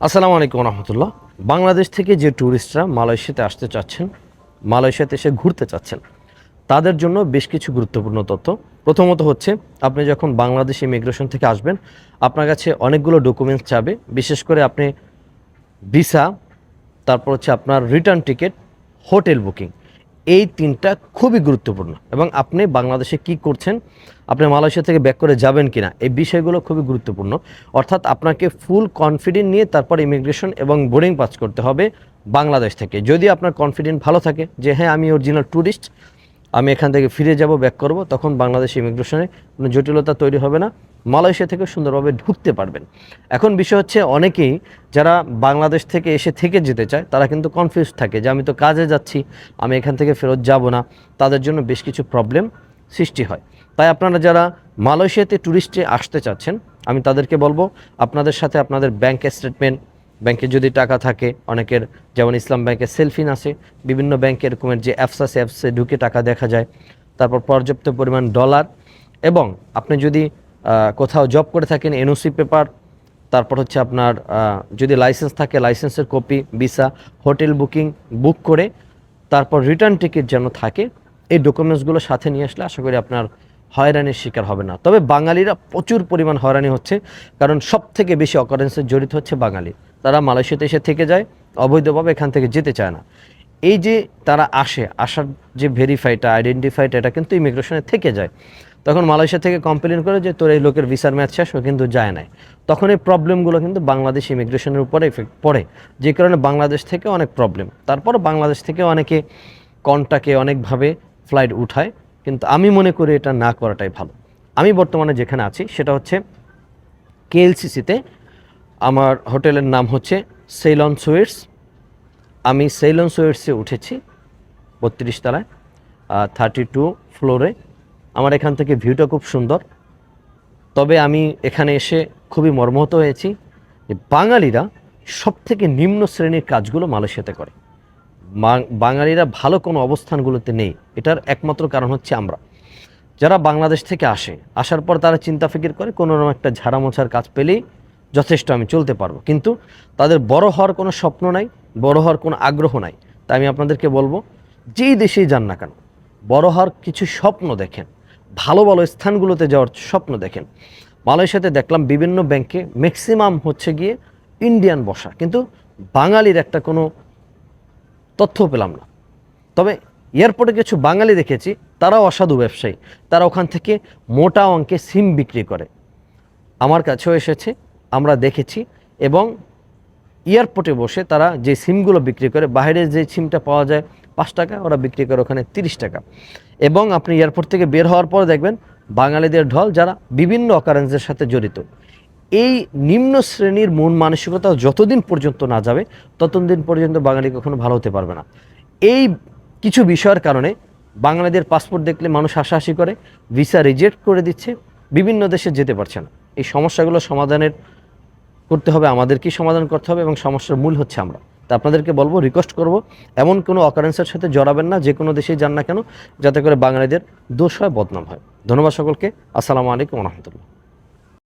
আসসালামু আলাইকুম রহমতুল্লাহ। বাংলাদেশ থেকে যে ট্যুরিস্টরা মালয়েশিয়াতে আসতে চাচ্ছেন, মালয়েশিয়াতে এসে ঘুরতে চাচ্ছেন, তাদের জন্য বেশ কিছু গুরুত্বপূর্ণ তথ্য। প্রথমত হচ্ছে, আপনি যখন বাংলাদেশ ইমিগ্রেশন থেকে আসবেন, আপনার কাছে অনেকগুলো ডকুমেন্টস চাবে। বিশেষ করে আপনি ভিসা, তারপর হচ্ছে আপনার রিটার্ন টিকিট, হোটেল বুকিং। এই তিনটা খুবই গুরুত্বপূর্ণ। এবং আপনি বাংলাদেশে কি করছেন, আপনি মালয়েশিয়া থেকে ব্যাক করে যাবেন কি না এই বিষয়গুলো খুবই গুরুত্বপূর্ণ। অর্থাৎ আপনাকে ফুল কনফিডেন্ট নিয়ে তারপর ইমিগ্রেশন এবং বোর্ডিং পাস করতে হবে বাংলাদেশ থেকে। যদি আপনার কনফিডেন্ট ভালো থাকে যে হ্যাঁ আমি অরিজিনাল ট্যুরিস্ট আমি এখান থেকে ফিরে যাব, ব্যাক করব, তখন বাংলাদেশ ইমিগ্রেশনে কোনো জটিলতা তৈরি হবে না। মালয়েশিয়া থেকে সুন্দরভাবে ঢুকতে পারবেন। এখন বিষয় হচ্ছে অনেকেই যারা বাংলাদেশ থেকে এসে থেকে যেতে চায়, তারা কিন্তু কনফিউজ থাকে যে আমি তো কাজে যাচ্ছি, আমি এখান থেকে ফেরত যাব না। তাদের জন্য বেশ কিছু প্রবলেম সৃষ্টি হয়। তাই আপনারা যারা মালয়েশিয়াতে ট্যুরিস্টে আসতে চাচ্ছেন, আমি তাদেরকে বলব, আপনাদের সাথে আপনাদের ব্যাংক স্টেটমেন্ট ব্যাংকে যদি টাকা থাকে, অনেকের যেমন ইসলাম ব্যাংকে সেলফিন আছে, বিভিন্ন ব্যাংকে এরকমের যে অ্যাপস আছে অ্যাপসে ঢুকে টাকা দেখা যায়। তারপর পর্যাপ্ত পরিমাণ ডলার এবং আপনি যদি কোথাও জব করে থাকেন এনওসি পেপার তারপর হচ্ছে আপনার যদি লাইসেন্স থাকে লাইসেন্সের copy visa hotel booking book করে, তারপর রিটার্ন টিকিট যেন থাকে, এই ডকুমেন্টসগুলো সাথে নিয়ে আসলে আশা করি আপনার হয়রানির শিকার হবে না। তবে বাঙালিরা প্রচুর পরিমাণ হয়রানি হচ্ছে, কারণ সব থেকে বেশি অকারেন্সে জড়িত হচ্ছে বাঙালি। তারা মালয়েশিয়াতে এসে থেকে যায়, অবৈধভাবে এখান থেকে যেতে চায় না। এই যে তারা আসে, আসার যে ভেরিফাইটা আইডেন্টিফাইটা এটা কিন্তু ইমিগ্রেশনে থেকে যায়। তখন মালয়েশিয়া থেকে কমপ্লেন করে যে, তোর এই লোকের ভিসার ম্যাচ শেষ, ও কিন্তু যায় নাই। তখন এই প্রবলেমগুলো কিন্তু বাংলাদেশ ইমিগ্রেশনের উপরে এফেক্ট পড়ে। যে কারণে বাংলাদেশ থেকে অনেক প্রবলেম তারপর বাংলাদেশ থেকে অনেকে কনটাকে অনেকভাবে ফ্লাইট উঠায়। কিন্তু আমি মনে করি এটা না করাটাই ভালো। আমি বর্তমানে যেখানে আছি, সেটা হচ্ছে কেএলসিসিতে আমার হোটেলের নাম হচ্ছে সেলন সুইটস। আমি সেইলন সুইটসে উঠেছি বত্রিশ তলায় থার্টি টু ফ্লোরে আমার এখান থেকে ভিউটা খুব সুন্দর। তবে আমি এখানে এসে খুবই মর্মাহত হয়েছি যে বাঙালিরা সব থেকে নিম্ন শ্রেণির কাজগুলো মালয়েশিয়াতে করে। বাঙালিরা ভালো কোনো অবস্থানগুলোতে নেই। এটার একমাত্র কারণ হচ্ছে আমরা। যারা বাংলাদেশ থেকে আসে, আসার পর তারা চিন্তা ফিকির করে কোনো রকম একটা ঝাড়া মোছার কাজ পেলেই যথেষ্ট আমি চলতে পারব। কিন্তু তাদের বড় হওয়ার কোনো স্বপ্ন নাই, বড় হওয়ার কোনো আগ্রহ নাই। তাই আমি আপনাদেরকে বলব, যেই দেশেই যান না কেন, বড় হওয়ার কিছু স্বপ্ন দেখেন, ভালো ভালো স্থানগুলোতে যাওয়ার স্বপ্ন দেখেন। মালয়েশিয়াতে দেখলাম বিভিন্ন ব্যাংকে ম্যাক্সিমাম হচ্ছে গিয়ে ইন্ডিয়ান বসা। কিন্তু বাঙালির একটা কোনো তথ্য পেলাম না। তবে এয়ারপোর্টে কিছু বাঙালি দেখেছি, তারাও অসাধু ব্যবসায়ী। তারা ওখান থেকে মোটা অঙ্কে সিম বিক্রি করে। আমার কাছেও এসেছে। আমরা দেখেছি এবং এয়ারপোর্টে বসে তারা যে সিমগুলো বিক্রি করে, বাইরে যে সিমটা পাওয়া যায় পাঁচ টাকা, ওরা বিক্রি করে ওখানে তিরিশ টাকা। এবং আপনি এয়ারপোর্ট থেকে বের হওয়ার পর দেখবেন বাঙালিদের ঢল যারা বিভিন্ন অকারেন্সের সাথে জড়িত। এই নিম্ন শ্রেণির মন মানসিকতা যতদিন পর্যন্ত না যাবে, ততদিন পর্যন্ত বাঙালি কখনো ভালো হতে পারবে না। এই কিছু বিষয়ের কারণে বাঙালিদের পাসপোর্ট দেখলে মানুষ হাসাহাসি করে ভিসা রিজেক্ট করে দিচ্ছে, বিভিন্ন দেশে যেতে পারছে না। এই সমস্যাগুলো সমাধানের করতে হবে, আমাদেরকেই সমাধান করতে হবে এবং সমস্যার মূল হচ্ছে আমরা। তা আপনাদেরকে বলব রিকোয়েস্ট করব, এমন কোনো অকারেন্সের সাথে জড়াবেন না, যে কোনো দেশেই যান না কেন, যাতে করে বাঙালিদের দোষ হয়, বদনাম হয়। ধন্যবাদ সকলকে, আসসালামু আলাইকুম রহমতুল্লাহ।